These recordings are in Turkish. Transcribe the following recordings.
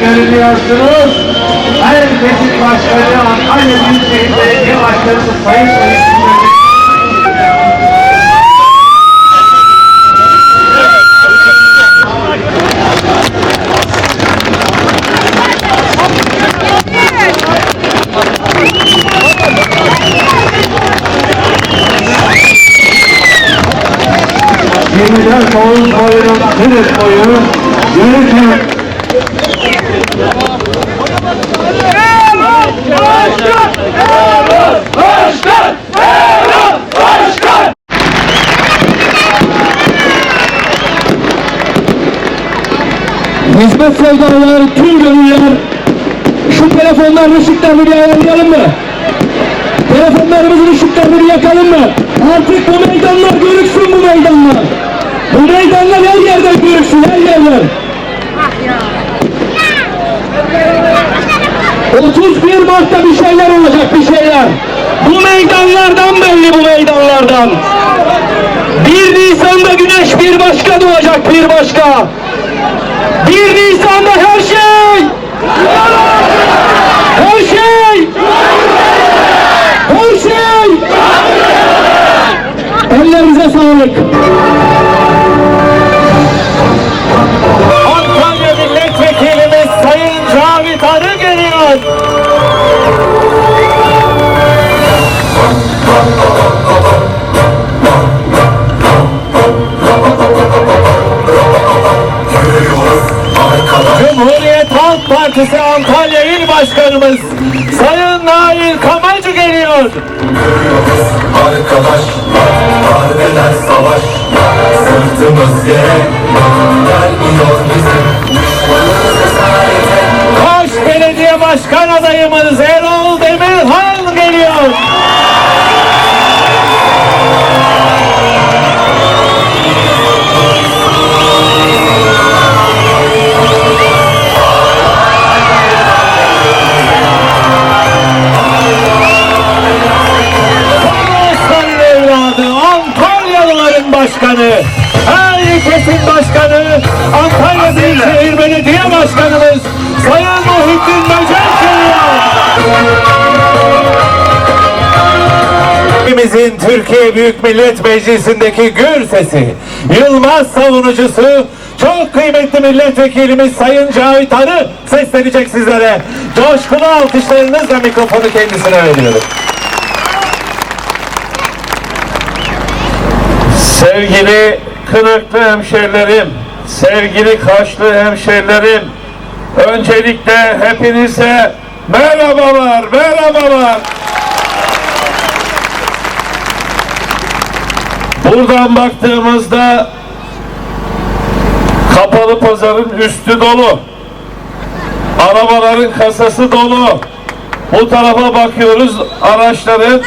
Görünüyorsunuz. Herkesin başkanı Antalya Büyükşehir Belediye Başkanı Sayın Sayın boyu yürürken Hizmet sevdalıları, tüm gönüller şu telefonların ışıklarını bir ayarlayalım mı? Telefonlarımızın ışıklarını bir yakalım mı? Artık bu meydanlar görüksün bu meydanlar. Bu meydanlar her yerde görüksün, her yerde. 31 Mart'ta bir şeyler olacak, bir şeyler. Bu meydanlardan belli bu meydanlardan. 1 Nisan'da güneş bir başka doğacak, bir başka. 1 Nisan'da her şey her şey her şey ellerinize sağlık. Kamacı geliyor. Arkadaş, darbeler savaş, sırtımız yere gelmiyor bizim. Kaş Belediye Başkan adayımız Erol Demirhan geliyor. Evladı, Antalyalıların başkanı, herkesin başkanı, Antalya Büyükşehir Belediye Başkanımız Sayın Muhittin geliyor. Ülkemizin Türkiye Büyük Millet Meclisi'ndeki gür sesi, Yılmaz savunucusu, çok kıymetli milletvekilimiz Sayın Cavit Arı seslenecek sizlere. Coşkulu alkışlarınızla mikrofonu kendisine veriyorum. Sevgili Kınıklı hemşerilerim, sevgili Kaşlı hemşerilerim, öncelikle hepinize merhabalar, merhabalar. Buradan baktığımızda kapalı pazarın üstü dolu. Arabaların kasası dolu. Bu tarafa bakıyoruz araçların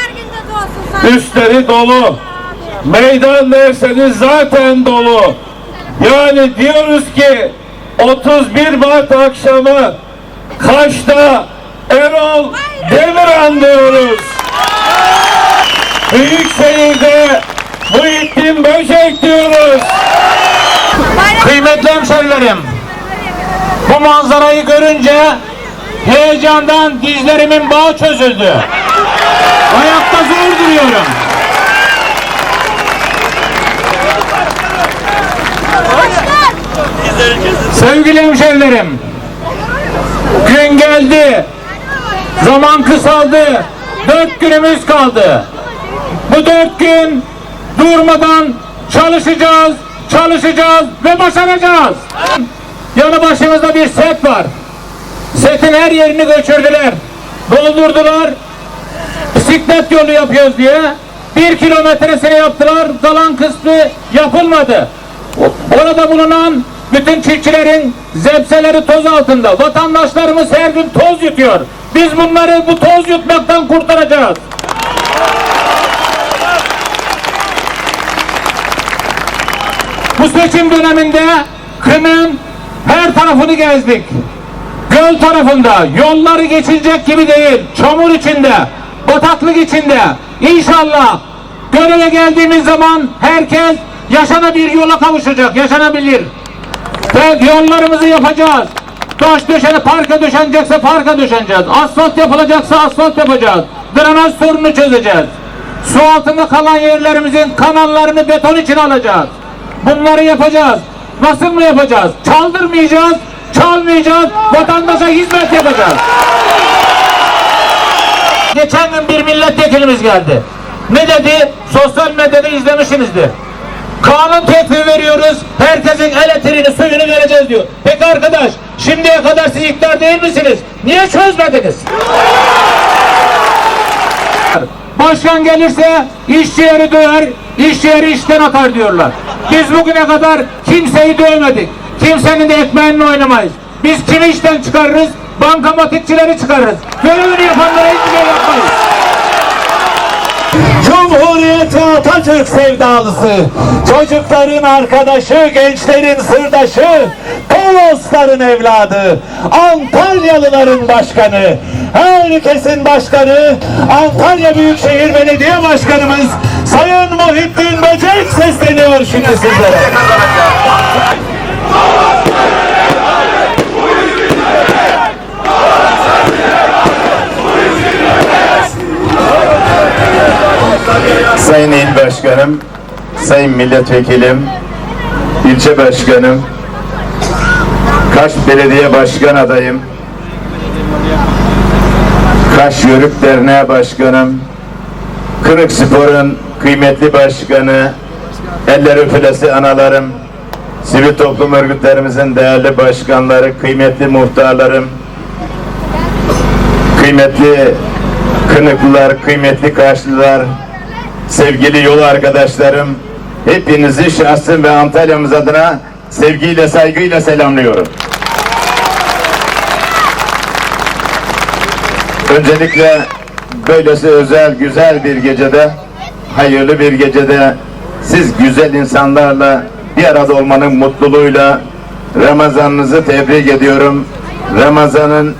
üstleri dolu. Meydan derseniz zaten dolu. Yani diyoruz ki 31 Mart akşamı Kaş'ta Erol Demirhan diyoruz. Büyükşehir'de Muhittin Böcek diyoruz. Kıymetli hemşerilerim, bu manzarayı görünce heyecandan dizlerimin bağı çözüldü. Ayakta zor duruyorum. Sevgili hemşerilerim, gün geldi, zaman kısaldı, dört günümüz kaldı. Bu dört gün durmadan çalışacağız, çalışacağız ve başaracağız. Yanı başımızda bir set var. Setin her yerini göçürdüler, doldurdular. Bisiklet yolu yapıyoruz diye bir kilometresini yaptılar, kalan kısmı yapılmadı. Orada bulunan bütün çiftçilerin zepseleri toz altında. Vatandaşlarımız her gün toz yutuyor. Biz bunları bu toz yutmaktan kurtaracağız. Bu seçim döneminde Kın'ın her tarafını gezdik. göl tarafında yolları geçilecek gibi değil. Çamur içinde, bataklık içinde. İnşallah göreve geldiğimiz zaman herkes yaşanabilir yola kavuşacak, yaşanabilir. Yollarımızı yapacağız. Taş döşene, parka döşenecekse parka döşeneceğiz. Asfalt yapılacaksa asfalt yapacağız. Drenaj sorunu çözeceğiz. Su altında kalan yerlerimizin kanallarını beton için alacağız. Bunları yapacağız. Nasıl mı yapacağız? Çaldırmayacağız, çalmayacağız, vatandaşa hizmet yapacağız. Geçen gün bir milletvekilimiz geldi. Ne dedi? Sosyal medyada izlemişsinizdir. Kanun teklifi veriyoruz. Herkesin elektriğini, suyunu vereceğiz diyor. Peki arkadaş, şimdiye kadar siz iktidar değil misiniz? Niye çözmediniz? Başkan gelirse işçi yeri döver, işçi yeri işten atar diyorlar. Biz bugüne kadar kimseyi dövmedik. Kimsenin de ekmeğini oynamayız. Biz kimi işten çıkarırız? Bankamatikçileri çıkarırız. Görevini yapanlara hiçbir şey yapmayız. Cumhuriyet ve Atatürk sevdalısı, çocukların arkadaşı, gençlerin sırdaşı, Kolosların evladı, Antalyalıların başkanı, herkesin başkanı, Antalya Büyükşehir Belediye Başkanımız Sayın Muhittin Böcek sesleniyor şimdi sizlere. Sayın İl Başkanım, Sayın Milletvekilim, ilçe başkanım, Kaş Belediye Başkan adayım, Kaş Yörük Derneği Başkanım, Kırık Spor'un kıymetli başkanı, eller öpülesi analarım, sivil toplum örgütlerimizin değerli başkanları, kıymetli muhtarlarım, kıymetli Kınıklılar, kıymetli Kaşlılar, sevgili yol arkadaşlarım, hepinizi şahsım ve Antalya'mız adına sevgiyle, saygıyla selamlıyorum. Öncelikle böylesi özel, güzel bir gecede, hayırlı bir gecede siz güzel insanlarla bir arada olmanın mutluluğuyla Ramazanınızı tebrik ediyorum. Ramazanın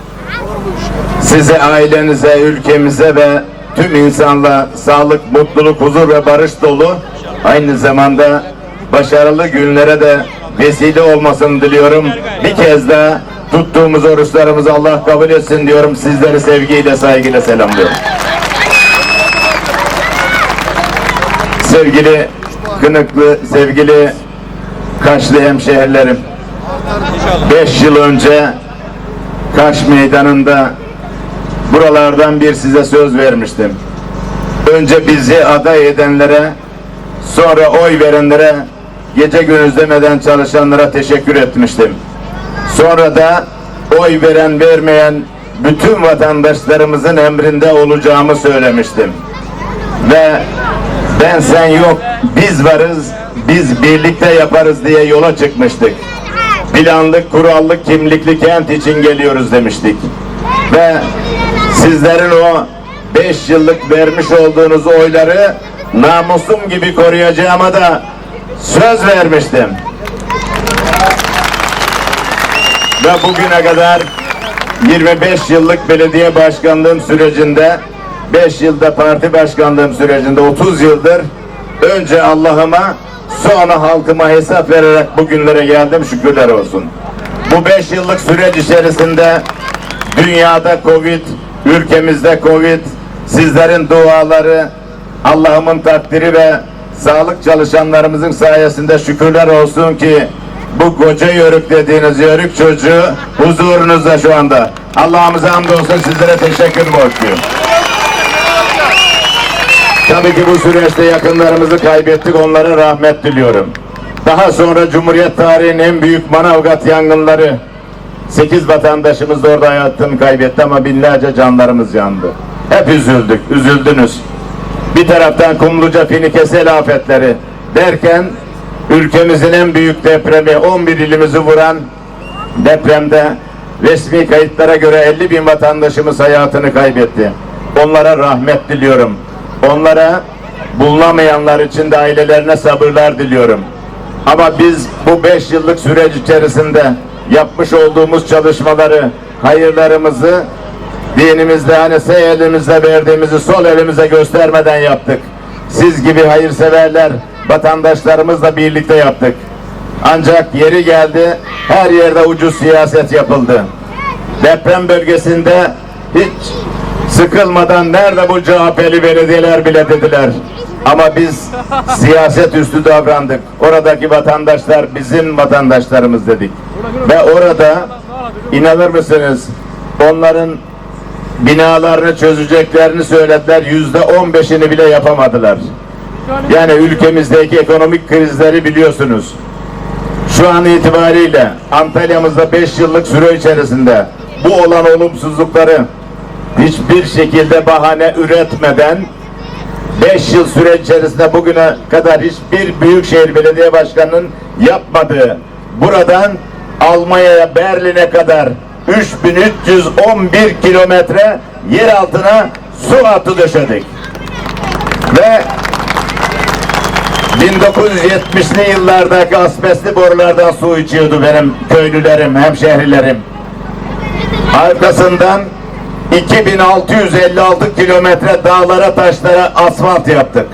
size, ailenize, ülkemize ve tüm insanla sağlık, mutluluk, huzur ve barış dolu aynı zamanda başarılı günlere de vesile olmasını diliyorum. Bir kez daha tuttuğumuz oruçlarımızı Allah kabul etsin diyorum. Sizleri sevgiyle, saygıyla selamlıyorum. Sevgili Kınıklı, sevgili Kaşlı hemşehrilerim. Beş yıl önce Kaş Meydanı'nda buralardan bir size söz vermiştim. Önce bizi aday edenlere, sonra oy verenlere, gece gündüz demeden çalışanlara teşekkür etmiştim. Sonra da oy veren vermeyen bütün vatandaşlarımızın emrinde olacağımı söylemiştim. Ve ben sen yok, biz varız, biz birlikte yaparız diye yola çıkmıştık. Planlık, kurallık, kimlikli kent için geliyoruz demiştik. Ve sizlerin o beş yıllık vermiş olduğunuz oyları namusum gibi koruyacağıma da söz vermiştim. Ve bugüne kadar 25 yıllık belediye başkanlığım sürecinde 5 yılda parti başkanlığım sürecinde 30 yıldır önce Allah'ıma sonra halkıma hesap vererek bugünlere geldim şükürler olsun. Bu 5 yıllık süreç içerisinde dünyada Covid, ülkemizde Covid, sizlerin duaları, Allah'ımın takdiri ve sağlık çalışanlarımızın sayesinde şükürler olsun ki bu koca yörük dediğiniz yörük çocuğu huzurunuzda şu anda. Allah'ımıza hamdolsun sizlere teşekkür borçluyum. Tabii ki bu süreçte yakınlarımızı kaybettik onlara rahmet diliyorum. Daha sonra Cumhuriyet tarihinin en büyük Manavgat yangınları 8 vatandaşımız da orada hayatını kaybetti ama binlerce canlarımız yandı. Hep üzüldük, üzüldünüz. Bir taraftan Kumluca Finikesel afetleri derken ülkemizin en büyük depremi 11 ilimizi vuran depremde resmi kayıtlara göre 50 bin vatandaşımız hayatını kaybetti. Onlara rahmet diliyorum. Onlara bulunamayanlar için de ailelerine sabırlar diliyorum. Ama biz bu beş yıllık süreç içerisinde yapmış olduğumuz çalışmaları hayırlarımızı dinimizde hani sağ elimizle verdiğimizi sol elimize göstermeden yaptık. Siz gibi hayırseverler vatandaşlarımızla birlikte yaptık. Ancak yeri geldi her yerde ucuz siyaset yapıldı. Deprem bölgesinde hiç sıkılmadan nerede bu CHP'li belediyeler bile dediler. Ama biz siyaset üstü davrandık. Oradaki vatandaşlar bizim vatandaşlarımız dedik. Ve orada inanır mısınız onların binalarını çözeceklerini söylediler. Yüzde on beşini bile yapamadılar. Yani ülkemizdeki ekonomik krizleri biliyorsunuz. Şu an itibariyle Antalya'mızda 5 yıllık süre içerisinde bu olan olumsuzlukları hiçbir şekilde bahane üretmeden 5 yıl süre içerisinde bugüne kadar hiçbir büyükşehir belediye başkanının yapmadığı buradan Almanya'ya Berlin'e kadar 3311 kilometre yer altına su hattı döşedik. Ve 1970'li yıllardaki asbestli borulardan su içiyordu benim köylülerim, hemşehrilerim. Arkasından 2656 kilometre dağlara taşlara asfalt yaptık.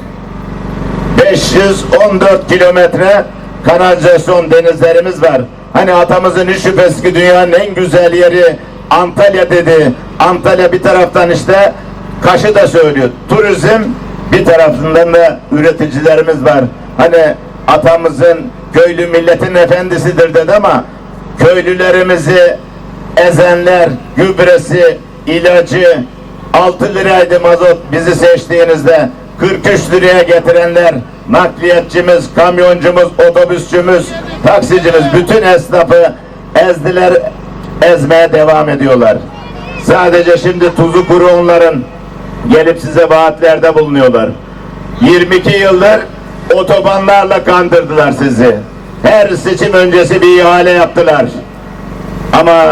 514 kilometre kanalizasyon denizlerimiz var. Hani atamızın hiç şüphesiz ki dünyanın en güzel yeri Antalya dedi. Antalya bir taraftan işte Kaşı da söylüyor. Turizm bir tarafından da üreticilerimiz var. Hani atamızın köylü milletin efendisidir dedi ama köylülerimizi ezenler, gübresi, ilacı 6 liraydı mazot bizi seçtiğinizde 43 liraya getirenler nakliyatçımız, kamyoncumuz, otobüsçümüz, taksicimiz bütün esnafı ezdiler, ezmeye devam ediyorlar. Sadece şimdi tuzu kuru onların gelip size vaatlerde bulunuyorlar. 22 yıldır otobanlarla kandırdılar sizi. Her seçim öncesi bir ihale yaptılar. Ama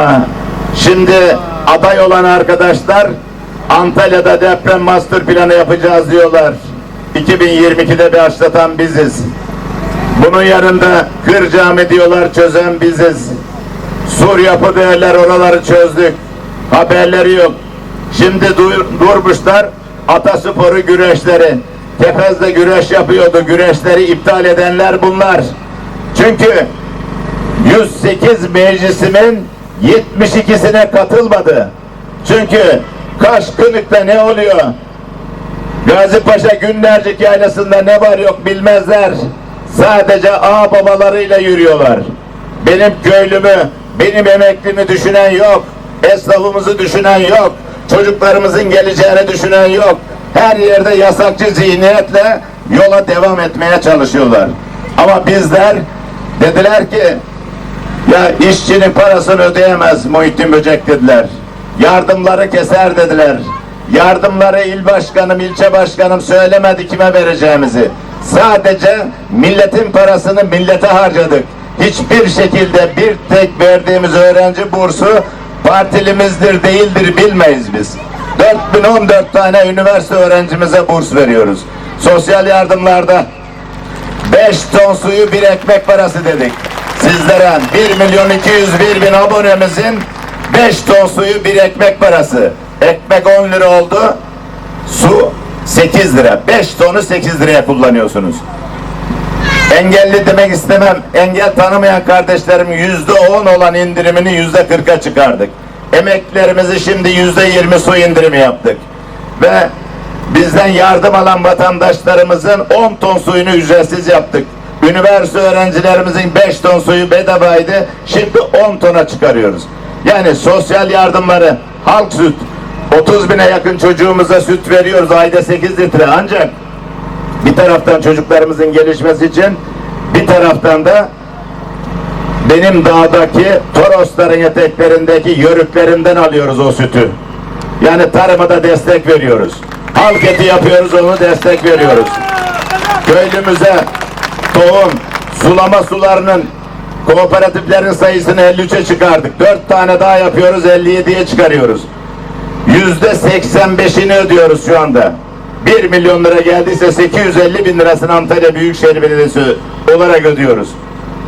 şimdi aday olan arkadaşlar Antalya'da deprem master planı yapacağız diyorlar. 2022'de başlatan biziz. Bunun yanında Kır Cami diyorlar çözen biziz. Sur yapı değerler oraları çözdük. Haberleri yok. Şimdi dur- durmuşlar Atasporu güreşleri. Tepez'de güreş yapıyordu. Güreşleri iptal edenler bunlar. Çünkü 108 meclisimin 72'sine katılmadı. Çünkü Kaş Kınık'ta ne oluyor? Gazi Paşa Günlercik Yaylası'nda ne var yok bilmezler. Sadece ağ babalarıyla yürüyorlar. Benim köylümü, benim emeklimi düşünen yok. Esnafımızı düşünen yok. Çocuklarımızın geleceğini düşünen yok. Her yerde yasakçı zihniyetle yola devam etmeye çalışıyorlar. Ama bizler dediler ki ya işçinin parasını ödeyemez Muhittin Böcek dediler. Yardımları keser dediler. Yardımları il başkanım, ilçe başkanım söylemedi kime vereceğimizi. Sadece milletin parasını millete harcadık. Hiçbir şekilde bir tek verdiğimiz öğrenci bursu partilimizdir değildir bilmeyiz biz. 4014 tane üniversite öğrencimize burs veriyoruz. Sosyal yardımlarda 5 ton suyu bir ekmek parası dedik. Sizlere 1 milyon 201 bin abonemizin 5 ton suyu bir ekmek parası. Ekmek 10 lira oldu. Su 8 lira. 5 tonu 8 liraya kullanıyorsunuz. Engelli demek istemem. Engel tanımayan kardeşlerim yüzde on olan indirimini yüzde kırka çıkardık. Emeklerimizi şimdi yüzde yirmi su indirimi yaptık. Ve bizden yardım alan vatandaşlarımızın 10 ton suyunu ücretsiz yaptık. Üniversite öğrencilerimizin 5 ton suyu bedavaydı. Şimdi 10 tona çıkarıyoruz. Yani sosyal yardımları, halk süt, 30 bine yakın çocuğumuza süt veriyoruz ayda 8 litre ancak bir taraftan çocuklarımızın gelişmesi için bir taraftan da benim dağdaki Torosların eteklerindeki yörüklerinden alıyoruz o sütü. Yani tarıma da destek veriyoruz. Halk eti yapıyoruz onu destek veriyoruz. Köylümüze tohum, sulama sularının kooperatiflerin sayısını 53'e çıkardık. 4 tane daha yapıyoruz 57'ye çıkarıyoruz. Yüzde 85'ini ödüyoruz şu anda. 1 milyon lira geldiyse 850 bin lirasını Antalya Büyükşehir Belediyesi olarak ödüyoruz.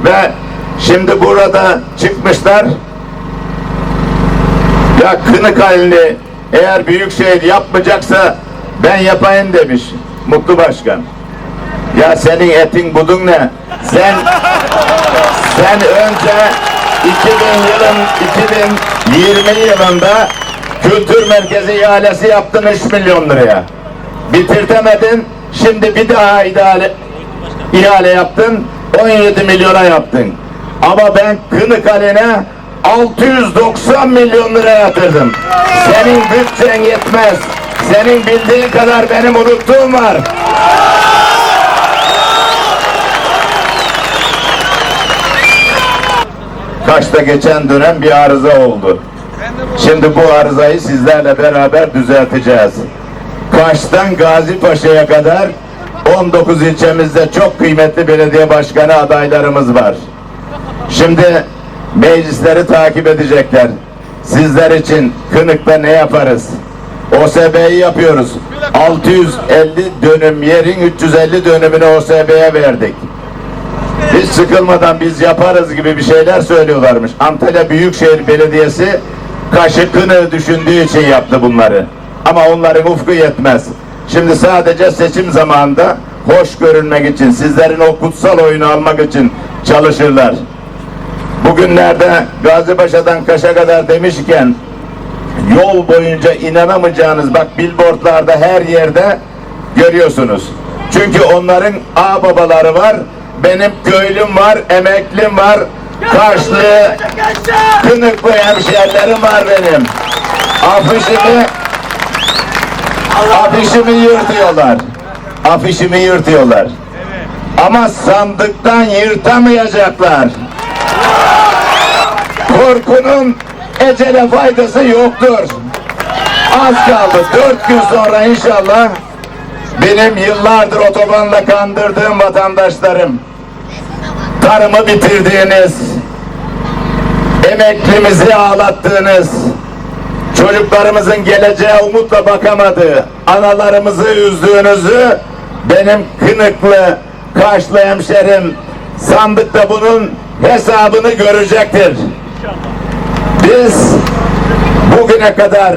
Ve şimdi burada çıkmışlar Ya Kınıkale'ni eğer büyükşehir yapmayacaksa ben yapayım demiş Mutlu Başkan. Ya senin etin budun ne? Sen sen önce 2000 yılın 2020 yılında kültür merkezi ihalesi yaptın 3 milyon liraya. Bitirtemedin. Şimdi bir daha ihale, ihale yaptın. 17 milyona yaptın. Ama ben Kınıkale'ne 690 milyon lira yatırdım. Senin bütçen yetmez. Senin bildiğin kadar benim unuttuğum var. Kaş'ta geçen dönem bir arıza oldu. Şimdi bu arızayı sizlerle beraber düzelteceğiz. Kaş'tan Gazi Paşa'ya kadar 19 ilçemizde çok kıymetli belediye başkanı adaylarımız var. Şimdi meclisleri takip edecekler. Sizler için Kınık'ta ne yaparız? OSB'yi yapıyoruz. 650 dönüm yerin 350 dönümünü OSB'ye verdik. Hiç sıkılmadan biz yaparız gibi bir şeyler söylüyorlarmış. Antalya Büyükşehir Belediyesi Kaşı Kınık'ı düşündüğü için yaptı bunları. Ama onların ufku yetmez. Şimdi sadece seçim zamanında hoş görünmek için, sizlerin o kutsal oyunu almak için çalışırlar. Bugünlerde Gazipaşa'dan Kaş'a kadar demişken yol boyunca inanamayacağınız bak billboardlarda her yerde görüyorsunuz. Çünkü onların ağ babaları var, benim köylüm var, emeklim var, Kaşlı, Kınıklı hemşehrilerim var benim. Afişimi afişimi yırtıyorlar. Afişimi yırtıyorlar. Ama sandıktan yırtamayacaklar. Korkunun ecele faydası yoktur. Az kaldı. Dört gün sonra inşallah benim yıllardır otobanla kandırdığım vatandaşlarım tarımı bitirdiğiniz emeklimizi ağlattığınız çocuklarımızın geleceğe umutla bakamadığı analarımızı üzdüğünüzü benim kınıklı kaşlı hemşerim sandıkta bunun hesabını görecektir. Biz bugüne kadar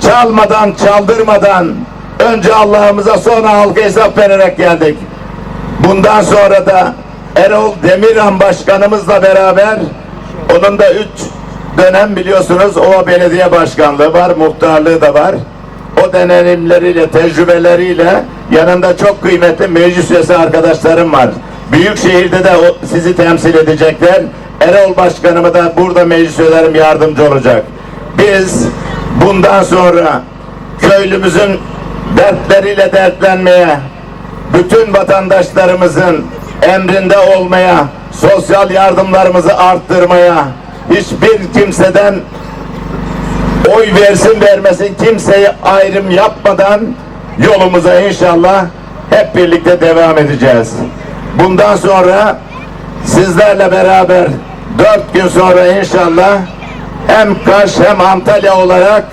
çalmadan çaldırmadan önce Allah'ımıza sonra halka hesap vererek geldik. Bundan sonra da Erol Demirhan başkanımızla beraber onun da üç dönem biliyorsunuz o belediye başkanlığı var, muhtarlığı da var. O deneyimleriyle, tecrübeleriyle yanında çok kıymetli meclis üyesi arkadaşlarım var. Büyükşehir'de de o, sizi temsil edecekler. Erol Başkanımı da burada meclis üyelerim yardımcı olacak. Biz bundan sonra köylümüzün dertleriyle dertlenmeye, bütün vatandaşlarımızın emrinde olmaya, sosyal yardımlarımızı arttırmaya, hiçbir kimseden oy versin vermesin kimseye ayrım yapmadan yolumuza inşallah hep birlikte devam edeceğiz. Bundan sonra sizlerle beraber dört gün sonra inşallah hem Kaş hem Antalya olarak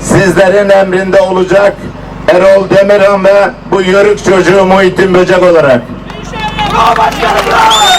sizlerin emrinde olacak Erol Demirhan ve bu yörük çocuğu Muhittin Böcek olarak. Oh, my God!